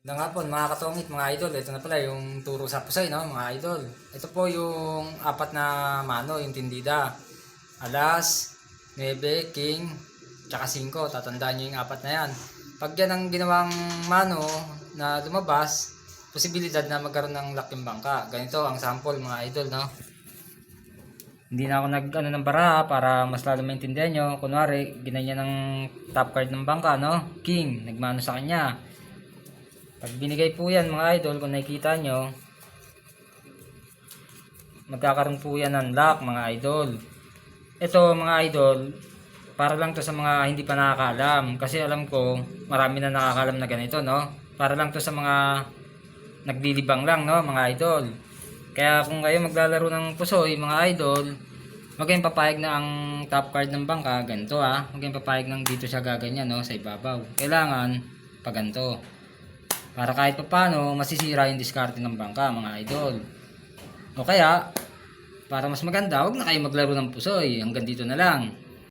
Magandang hapon mga katongit, mga idol. Ito na pala yung turo sa pusay, no, mga idol. Ito po yung apat na mano, yung tindida. Alas, 9, king, tsaka 5. Tatandaan nyo yung apat na yan. Pag yan ang ginawang mano na lumabas, posibilidad na magkaroon ng laking bangka. Ganito ang sample mga idol, no. Hindi na ako nag ano ng bara para mas lalo maintindihan nyo. Kunwari, ginanyan ng top card ng bangka, no? King, nagmano sa kanya. Pag binigay po yan mga idol, kung nakikita nyo, magkakaroon po yan ng lock mga idol. Ito mga idol, para lang to sa mga hindi pa nakakaalam. Kasi alam ko, marami na nakakaalam na ganito, no? Para lang to sa mga naglilibang lang, no, mga idol. Kaya kung kayo maglalaro ng pusoy, mga idol, Huwag papayag na ang top card ng bangka, ganito ah. Huwag papayag ng dito siya gaganyan, no, sa ibabaw. Kailangan, pag ganito. Para kahit pa paano, masisira yung diskarte ng bangka, mga idol. O kaya, para mas maganda, huwag na kayo maglaro ng pusoy. Hanggang dito na lang.